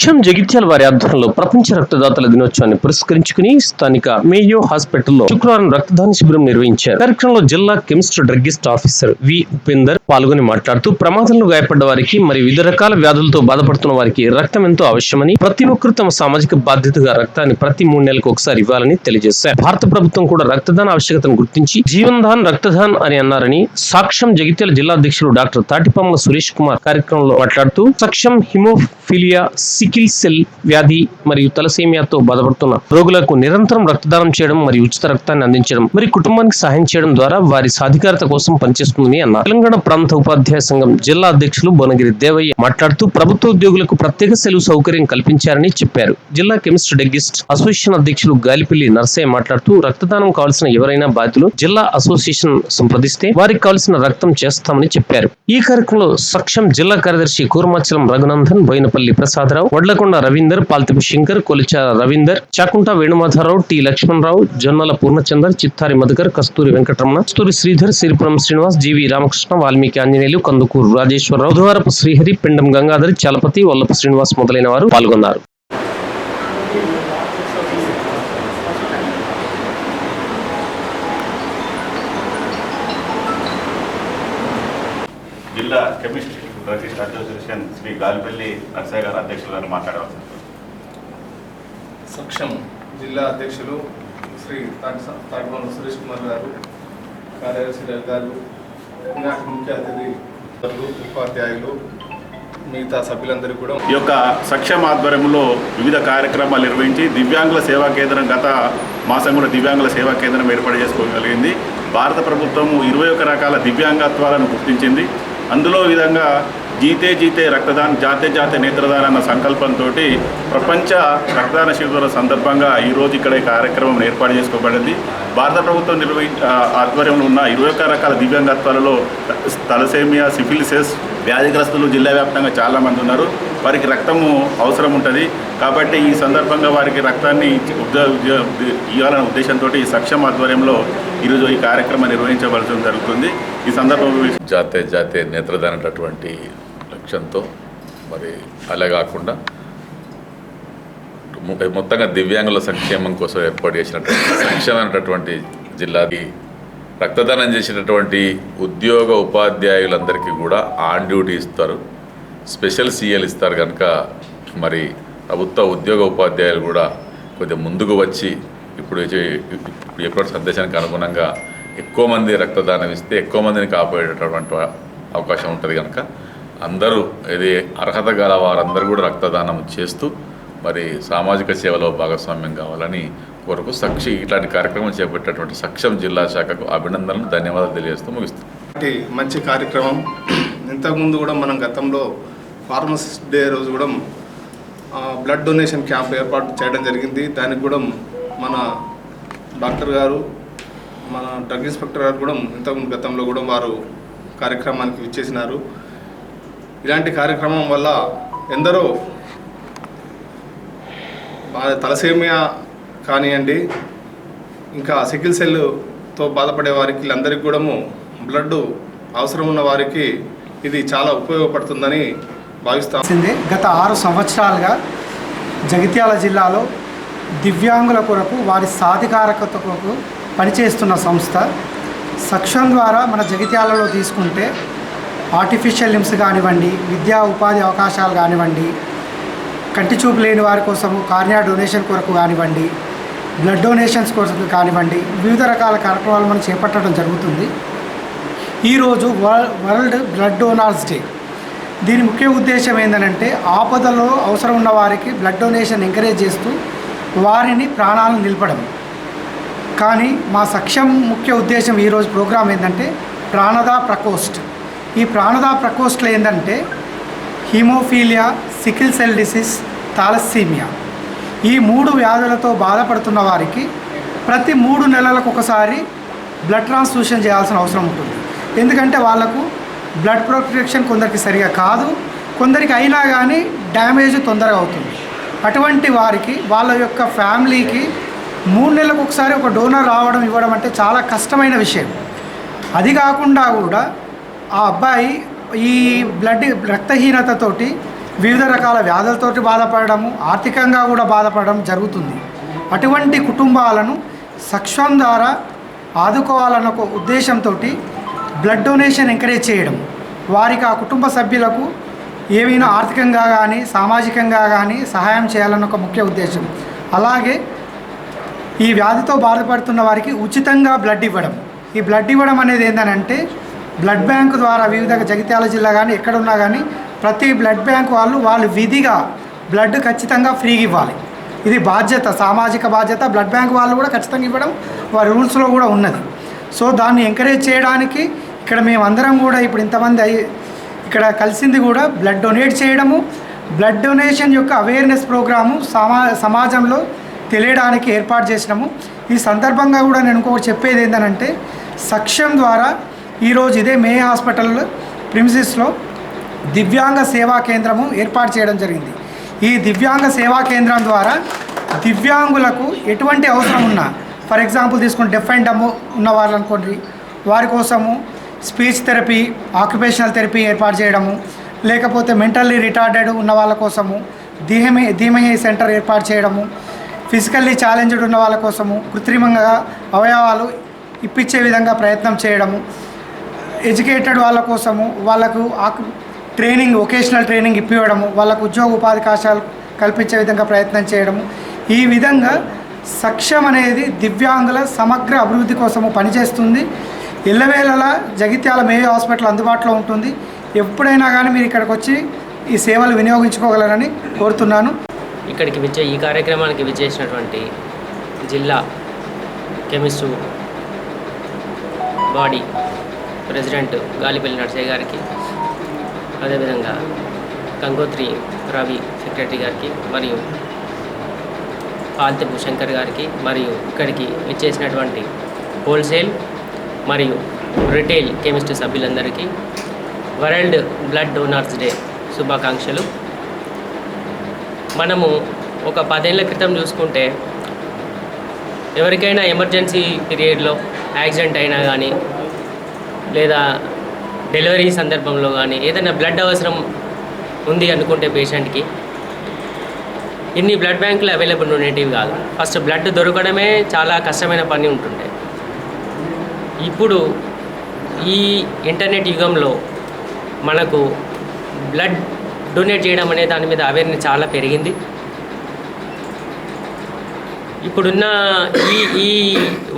సక్షం జగిత్యాల వారి ఆధ్వర్యంలో ప్రపంచ రక్తదాతల దినోత్సవాన్ని పురస్కరించుకుని స్థానిక మేయో హాస్పిటల్లో శుక్రవారం రక్తదాన శిబిరం నిర్వహించారు. కార్యక్రమంలో జిల్లా chemist druggist officer V Upender పాల్గొని మాట్లాడుతూ ప్రమాదంలో గాయపడ్డ వారికి మరి వివిధ రకాల వ్యాధులతో బాధపడుతున్న వారికి రక్తం ఎంతో అవశ్యమని ప్రతి ఒక్కరు తమ సామాజిక బాధ్యతగా రక్తాన్ని ప్రతి మూడు నెలలకు ఒకసారి ఇవ్వాలని తెలియజేశారు. భారత ప్రభుత్వం కూడా రక్తదాన ఆవశ్యకతను గుర్తించి జీవన్ రక్తదాన్ అని అన్నారని సాక్ష్యం జగిత్యాల జిల్లా అధ్యక్షులు డాక్టర్ తాటిపాముల సురేష్ కుమార్ కార్యక్రమంలో మాట్లాడుతూ సక్షం హిమోఫిలియా సికిల్ సెల్ వ్యాధి మరియు తలసేమియాతో బాధపడుతున్న రోగులకు నిరంతరం రక్తదానం చేయడం మరియు ఉచిత రక్తాన్ని అందించడం మరి కుటుంబానికి సహాయం చేయడం ద్వారా వారి సాధికారత కోసం పనిచేస్తుందని అన్నారు. తెలంగాణ ప్రాంత ఉపాధ్యాయ సంఘం జిల్లా అధ్యక్షులు భువనగిరి దేవయ్య మాట్లాడుతూ ప్రభుత్వ ఉద్యోగులకు ప్రత్యేక సెలవు సౌకర్యం కల్పించారని చెప్పారు. జిల్లా కెమిస్ట్ డెగ్గిస్ట్ అసోసియేషన్ అధ్యక్షులు గాలిపల్లి నర్సయ్య మాట్లాడుతూ రక్తదానం కావాల్సిన ఎవరైనా బాధితులు జిల్లా అసోసియేషన్ సంప్రదిస్తే వారికి కావాల్సిన రక్తం చేస్తామని చెప్పారు. ఈ కార్యక్రమంలో సక్షం జిల్లా కార్యదర్శి కూరమాచలం రఘునందన్ బోయినపల్లి ప్రసాదరావు వడ్లకొండ రవీందర్ పాల్తిపు శంకర్ కొలిచార రవీందర్ చాకుంట వేణుమాధవరావు టి లక్ష్మణరావు జొన్నల పూర్ణచందర్ చిత్తారి మధుకర్ కస్తూరి వెంకటరమణ కస్తూరి శ్రీధర్ సిరిపురం శ్రీనివాస్ జీవి రామకృష్ణ వాల్మీకి ఆంజనేయులు కందుకూరు రాజేశ్వరరావు బుధవారపు శ్రీహరి పిండం గంగాధరి చలపతి వల్లపు శ్రీనివాస్ మొదలైన వారు పాల్గొన్నారు. జిల్లా chemist druggist association Shri Galipalli Narsaiah గారు అధ్యక్షులు గారు మాట్లాడవచ్చు సక్షం జిల్లా అధ్యక్షులు శ్రీ తాటి సురేష్ కుమార్ గారు కార్యదర్శి రవి గారు ఈనాటి ముఖ్య అతిథి ఉపాధ్యాయులు మిగతా సభ్యులందరూ కూడా ఈ యొక్క సక్షేమ ఆధ్వర్యంలో వివిధ కార్యక్రమాలు నిర్వహించి దివ్యాంగుల సేవా కేంద్రం గత మాసం కూడా దివ్యాంగుల సేవా కేంద్రం ఏర్పాటు చేసుకోగలిగింది భారత ప్రభుత్వము ఇరవై రకాల దివ్యాంగత్వాలను గుర్తించింది. అందులో విధంగా జీతే జీతే రక్తదానం జాతే జాతే నేత్రదాన్ అన్న సంకల్పంతో ప్రపంచ రక్తదాన శిబిరాల సందర్భంగా ఈరోజు ఇక్కడ కార్యక్రమం ఏర్పాటు చేసుకోబడింది. భారత ప్రభుత్వం నిర్వహి ఆధ్వర్యంలో ఉన్న ఇరవై ఒక్క రకాల దివ్యాంగత్వాలలో తలసేమియా సిఫిలిసెస్ వ్యాధిగ్రస్తులు జిల్లా వ్యాప్తంగా చాలామంది ఉన్నారు. వారికి రక్తము అవసరం ఉంటుంది. కాబట్టి ఈ సందర్భంగా వారికి రక్తాన్ని ఇవ్వాలనే ఉద్దేశంతో ఈ సక్షం ఆధ్వర్యంలో ఈరోజు ఈ కార్యక్రమం నిర్వహించవలసి జరుగుతుంది. ఈ సందర్భంలో జాతే జాతే నేత్రదానటువంటి లక్ష్యంతో మరి అలా కాకుండా మొత్తంగా దివ్యాంగుల సంక్షేమం కోసం ఏర్పాటు చేసినటువంటి సంక్షేమైనటువంటి జిల్లాకి రక్తదానం చేసినటువంటి ఉద్యోగ ఉపాధ్యాయులందరికీ కూడా ఆన్ డ్యూటీ ఇస్తారు. స్పెషల్ సీఎల్ ఇస్తారు కనుక మరి ప్రభుత్వ ఉద్యోగ ఉపాధ్యాయులు కూడా కొద్దిగా ముందుకు వచ్చి ఇప్పుడు చే- ఇప్పుడు ఎప్పుడు సందేశానికి అనుగుణంగా ఎక్కువ మంది రక్తదానం ఇస్తే ఎక్కువ మందిని కాపాడేటటువంటి అవకాశం ఉంటుంది కనుక అందరూ ఇది అర్హత గల వారందరూ కూడా రక్తదానం చేస్తూ మరి సామాజిక సేవలో భాగస్వామ్యం కావాలని కొరకు సక్షి ఇట్లాంటి కార్యక్రమం చేపట్టేటువంటి సక్షం జిల్లా శాఖకు అభినందనలు ధన్యవాదాలు తెలియజేస్తూ ముగిస్తాను మంచి కార్యక్రమం. ఇంతకుముందు కూడా మనం గతంలో ఫార్మసిస్ట్ డే రోజు కూడా బ్లడ్ డొనేషన్ క్యాంప్ ఏర్పాటు చేయడం జరిగింది. దానికి కూడా మన డాక్టర్ గారు మన డ్రగ్ ఇన్స్పెక్టర్ గారు కూడా ఇంతకుముందు గతంలో కూడా వారు కార్యక్రమానికి విచ్చేసినారు. ఇలాంటి కార్యక్రమం వల్ల ఎందరో తలసేమియా కానివ్వండి ఇంకా సికిల్ సెల్తో బాధపడే వారికి వీళ్ళందరికీ కూడా బ్లడ్ అవసరం ఉన్న వారికి ఇది చాలా ఉపయోగపడుతుందని భావిస్తాసింది గత ఆరు సంవత్సరాలుగా జగిత్యాల జిల్లాలో దివ్యాంగుల కొరకు వారి సాధికారకత కొరకు పనిచేస్తున్న సంస్థ. సక్షం ద్వారా మన జగిత్యాలలో తీసుకుంటే ఆర్టిఫిషియల్ లిమ్స్ కానివ్వండి విద్యా ఉపాధి అవకాశాలు కానివ్వండి కంటి చూపు లేని వారి కోసము కార్నియా డొనేషన్ కొరకు కానివ్వండి బ్లడ్ డొనేషన్స్ కోసం కానివ్వండి వివిధ రకాల కార్యక్రమాలు మనం చేపట్టడం జరుగుతుంది. ఈరోజు world world blood donors day. దీని ముఖ్య ఉద్దేశం ఏంటంటే ఆపదలో అవసరం ఉన్న వారికి బ్లడ్ డొనేషన్ ఎంకరేజ్ చేస్తూ వారిని ప్రాణాలను నిలపడం కానీ మా సఖ్యం ముఖ్య ఉద్దేశం ఈరోజు ప్రోగ్రాం ఏంటంటే ప్రాణదా ప్రకోస్ట్ ఈ ప్రాణదా ప్రకోష్ఠలు ఏంటంటే haemophilia sickle cell disease thalassaemia. ఈ మూడు వ్యాధులతో బాధపడుతున్న వారికి ప్రతి మూడు నెలలకు ఒకసారి బ్లడ్ ట్రాన్స్ఫ్యూషన్ చేయాల్సిన అవసరం ఉంటుంది. ఎందుకంటే వాళ్ళకు బ్లడ్ ప్రొటెక్షన్ కొందరికి సరిగా కాదు. కొందరికి అయినా కానీ డ్యామేజ్ తొందరగా అవుతుంది. అటువంటి వారికి వాళ్ళ యొక్క ఫ్యామిలీకి మూడు నెలలకు ఒకసారి ఒక డోనర్ రావడం ఇవ్వడం అంటే చాలా కష్టమైన విషయం. అది కాకుండా కూడా ఆ అబ్బాయి ఈ బ్లడ్ రక్తహీనతతోటి వివిధ రకాల వ్యాధులతోటి బాధపడము ఆర్థికంగా కూడా బాధపడడం జరుగుతుంది. అటువంటి కుటుంబాలను సక్షం ద్వారా ఆదుకోవాలన్న ఒక ఉద్దేశంతో బ్లడ్ డొనేషన్ ఎంకరేజ్ చేయడం. వారికి ఆ కుటుంబ సభ్యులకు ఏమైనా ఆర్థికంగా కానీ సామాజికంగా కానీ సహాయం చేయాలన్న ఒక ముఖ్య ఉద్దేశం. అలాగే ఈ వ్యాధితో బాధపడుతున్న వారికి ఉచితంగా బ్లడ్ ఇవ్వడం. ఈ బ్లడ్ ఇవ్వడం అనేది ఏంటంటే బ్లడ్ బ్యాంకు ద్వారా వివిధ జగిత్యాల జిల్లా కానీ ఎక్కడున్నా కానీ ప్రతి బ్లడ్ బ్యాంక్ వాళ్ళు వాళ్ళు విధిగా బ్లడ్ ఖచ్చితంగా ఫ్రీగా ఇవ్వాలి. ఇది బాధ్యత సామాజిక బాధ్యత. బ్లడ్ బ్యాంక్ వాళ్ళు కూడా ఖచ్చితంగా ఇవ్వడం వారి రూల్స్లో కూడా ఉన్నది. సో దాన్ని ఎంకరేజ్ చేయడానికి ఇక్కడ మేమందరం కూడా ఇప్పుడు ఇంతమంది అయ్యి ఇక్కడ కలిసింది కూడా బ్లడ్ డొనేట్ చేయడము బ్లడ్ డొనేషన్ యొక్క అవేర్నెస్ ప్రోగ్రాము సమా సమాజంలో తెలియడానికి ఏర్పాటు చేసినాము. ఈ సందర్భంగా కూడా నేను ఇంకొకటి చెప్పేది ఏంటంటే సక్షం ద్వారా ఈరోజు ఇదే మే హాస్పిటల్ ప్రిమిసిస్లో దివ్యాంగ సేవా కేంద్రము ఏర్పాటు చేయడం జరిగింది. ఈ దివ్యాంగ సేవా కేంద్రం ద్వారా దివ్యాంగులకు ఎటువంటి అవసరం ఉన్నా ఫర్ ఎగ్జాంపుల్ తీసుకుని డెఫ్ అండ్ డమ్ ఉన్న వాళ్ళు అనుకోండి వారి కోసము స్పీచ్ థెరపీ ఆక్యుపేషనల్ థెరపీ ఏర్పాటు చేయడము లేకపోతే మెంటల్లీ రిటార్డెడ్ ఉన్న వాళ్ళ కోసము దిహమే ధీమహే సెంటర్ ఏర్పాటు చేయడము ఫిజికల్లీ ఛాలెంజ్డ్ ఉన్న వాళ్ళ కోసము కృత్రిమంగా అవయవాలు ఇప్పించే విధంగా ప్రయత్నం చేయడము ఎడ్యుకేటెడ్ వాళ్ళ కోసము వాళ్ళకు ట్రైనింగ్ వొకేషనల్ ట్రైనింగ్ ఇప్పివ్వడము వాళ్ళకు ఉద్యోగ ఉపాధి అవకాశాలు కల్పించే విధంగా ప్రయత్నం చేయడము. ఈ విధంగా సక్షం అనేది దివ్యాంగుల సమగ్ర అభివృద్ధి కోసము పనిచేస్తుంది. ఎల్లవేళలా జగిత్యాల మేయో హాస్పిటల్ అందుబాటులో ఉంటుంది. ఎప్పుడైనా కానీ మీరు ఇక్కడికి వచ్చి ఈ సేవలు వినియోగించుకోగలరని కోరుతున్నాను. ఇక్కడికి విచ్చే ఈ కార్యక్రమానికి విచ్చేసినటువంటి జిల్లా chemist body president Galipalli Narsaiah గారికి అదేవిధంగా గంగోత్రి రవి సెక్రటరీ గారికి మరియు పాల్తెపు శంకర్ గారికి మరియు ఇక్కడికి ఇచ్చేసినటువంటి హోల్సేల్ మరియు రిటైల్ కెమిస్ట్రీ సభ్యులందరికీ వరల్డ్ బ్లడ్ డోనార్స్ డే శుభాకాంక్షలు. మనము ఒక పదేళ్ళ క్రితం చూసుకుంటే ఎవరికైనా ఎమర్జెన్సీ పీరియడ్లో యాక్సిడెంట్ అయినా కానీ లేదా డెలివరీ సందర్భంలో కానీ ఏదైనా బ్లడ్ అవసరం ఉంది అనుకుంటే పేషెంట్కి ఇన్ని బ్లడ్ బ్యాంకులు అవైలబుల్ ఉండేటివి కాదు. ఫస్ట్ బ్లడ్ దొరకడమే చాలా కష్టమైన పని ఉంటుండే. ఇప్పుడు ఈ ఇంటర్నెట్ యుగంలో మనకు బ్లడ్ డొనేట్ చేయడం అనే దాని మీద అవేర్నెస్ చాలా పెరిగింది. ఇప్పుడున్న ఈ ఈ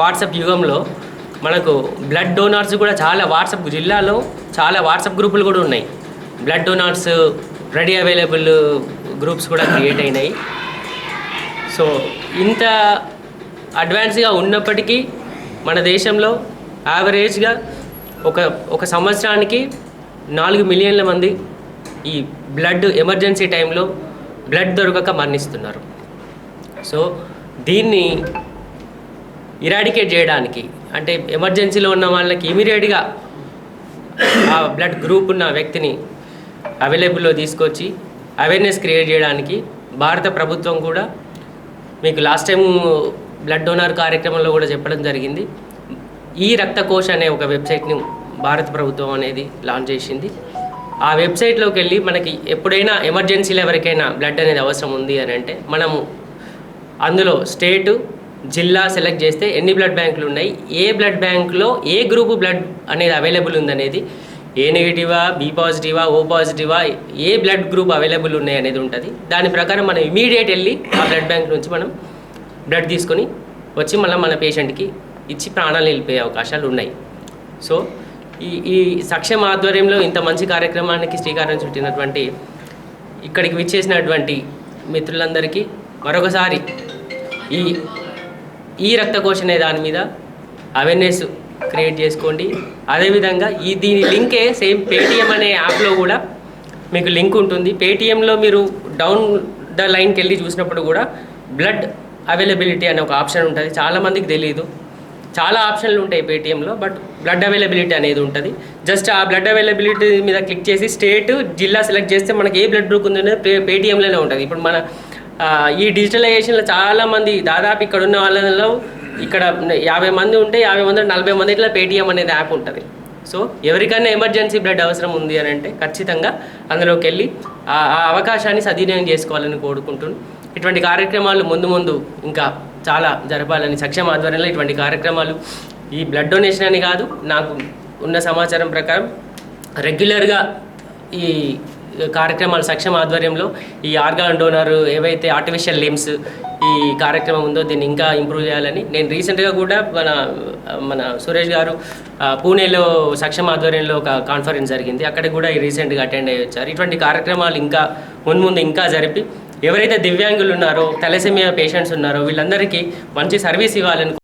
వాట్సాప్ యుగంలో మనకు బ్లడ్ డోనార్స్ కూడా చాలా వాట్సాప్ జిల్లాలో చాలా వాట్సాప్ గ్రూపులు కూడా ఉన్నాయి. Blood donors ready available groups కూడా క్రియేట్ అయినాయి. సో ఇంత అడ్వాన్స్గా ఉన్నప్పటికీ మన దేశంలో యావరేజ్గా ఒక ఒక సంవత్సరానికి నాలుగు మిలియన్ల మంది ఈ బ్లడ్ ఎమర్జెన్సీ టైంలో బ్లడ్ దొరకక మరణిస్తున్నారు. సో దీన్ని ఇరాడికేట్ చేయడానికి అంటే ఎమర్జెన్సీలో ఉన్న వాళ్ళకి ఇమీడియట్గా ఆ బ్లడ్ గ్రూప్ ఉన్న వ్యక్తిని అవైలబుల్లో తీసుకొచ్చి అవేర్నెస్ క్రియేట్ చేయడానికి భారత ప్రభుత్వం కూడా మీకు లాస్ట్ టైం బ్లడ్ డోనర్ కార్యక్రమంలో కూడా చెప్పడం జరిగింది. ఈ రక్తకోశ అనే ఒక వెబ్సైట్ని భారత ప్రభుత్వం అనేది లాంచ్ చేసింది. ఆ వెబ్సైట్లోకి వెళ్ళి మనకి ఎప్పుడైనా ఎమర్జెన్సీలో ఎవరికైనా బ్లడ్ అనేది అవసరం ఉంది అని అంటే మనము అందులో స్టేటు జిల్లా సెలెక్ట్ చేస్తే ఎన్ని బ్లడ్ బ్యాంకులు ఉన్నాయి? ఏ బ్లడ్ బ్యాంకులో ఏ గ్రూపు బ్లడ్ అనేది అవైలబుల్ ఉందనేది? ఏ నెగిటివా బి పాజిటివా ఓ పాజిటివా ఏ బ్లడ్ గ్రూప్ అవైలబుల్ ఉన్నాయి అనేది ఉంటుంది. దాని ప్రకారం మనం ఇమీడియట్ వెళ్ళి ఆ బ్లడ్ బ్యాంక్ నుంచి మనం బ్లడ్ తీసుకొని వచ్చి మళ్ళీ మన పేషెంట్కి ఇచ్చి ప్రాణాలు నిలిపే అవకాశాలు ఉన్నాయి. సో ఈ ఈ సక్షమ ఆధ్వర్యంలో ఇంత మంచి కార్యక్రమానికి శ్రీకారం చుట్టినటువంటి ఇక్కడికి విచ్చేసినటువంటి మిత్రులందరికీ మరొకసారి ఈ ఈ రక్తకోశ అనే దాని మీద అవేర్నెస్ క్రియేట్ చేసుకోండి. అదేవిధంగా ఈ దీని లింకే సేమ్ పేటిఎం అనే యాప్లో కూడా మీకు లింక్ ఉంటుంది. పేటిఎంలో మీరు డౌన్ ద లైన్కి వెళ్ళి చూసినప్పుడు కూడా బ్లడ్ అవైలబిలిటీ అనే ఒక ఆప్షన్ ఉంటుంది. చాలామందికి తెలియదు చాలా ఆప్షన్లు ఉంటాయి పేటిఎంలో బట్ బ్లడ్ అవైలబిలిటీ అనేది ఉంటుంది. జస్ట్ ఆ బ్లడ్ అవైలబిలిటీ మీద క్లిక్ చేసి స్టేట్ జిల్లా సెలెక్ట్ చేస్తే మనకి ఏ బ్లడ్ గ్రూప్ ఉందనేది పే పేటిఎంలోనే ఉంటుంది. ఇప్పుడు మన ఈ డిజిటలైజేషన్లో చాలామంది దాదాపు ఇక్కడ ఉన్న వాళ్ళలో ఇక్కడ యాభై మంది ఉంటే యాభై మంది నలభై మంది ఇట్లా పేటిఎం అనేది యాప్ ఉంటుంది. సో ఎవరికైనా ఎమర్జెన్సీ బ్లడ్ అవసరం ఉంది అని అంటే ఖచ్చితంగా అందులోకి వెళ్ళి ఆ ఆ అవకాశాన్ని సద్వినియోగం చేసుకోవాలని కోరుకుంటున్నాను. ఇటువంటి కార్యక్రమాలు ముందు ముందు ఇంకా చాలా జరపాలని సక్షమ ఆధ్వర్యంలో ఇటువంటి కార్యక్రమాలు ఈ బ్లడ్ డొనేషన్ అని కాదు నాకు ఉన్న సమాచారం ప్రకారం రెగ్యులర్గా ఈ కార్యక్రమాలు సక్షమ ఆధ్వర్యంలో ఈ ఆర్గాన్ డోనర్ ఏవైతే ఆర్టిఫిషియల్ లిమ్స్ ఈ కార్యక్రమం ఉందో దీన్ని ఇంకా ఇంప్రూవ్ చేయాలని నేను రీసెంట్గా కూడా మన మన సురేష్ గారు పూణేలో సక్షమ ఆధ్వర్యంలో ఒక కాన్ఫరెన్స్ జరిగింది. అక్కడ కూడా ఈ రీసెంట్గా అటెండ్ అయ్యి వచ్చారు. ఇటువంటి కార్యక్రమాలు ఇంకా ముందు ముందు ఇంకా జరిపి ఎవరైతే దివ్యాంగులు ఉన్నారో తలసేమియా పేషెంట్స్ ఉన్నారో వీళ్ళందరికీ మంచి సర్వీస్ ఇవ్వాలని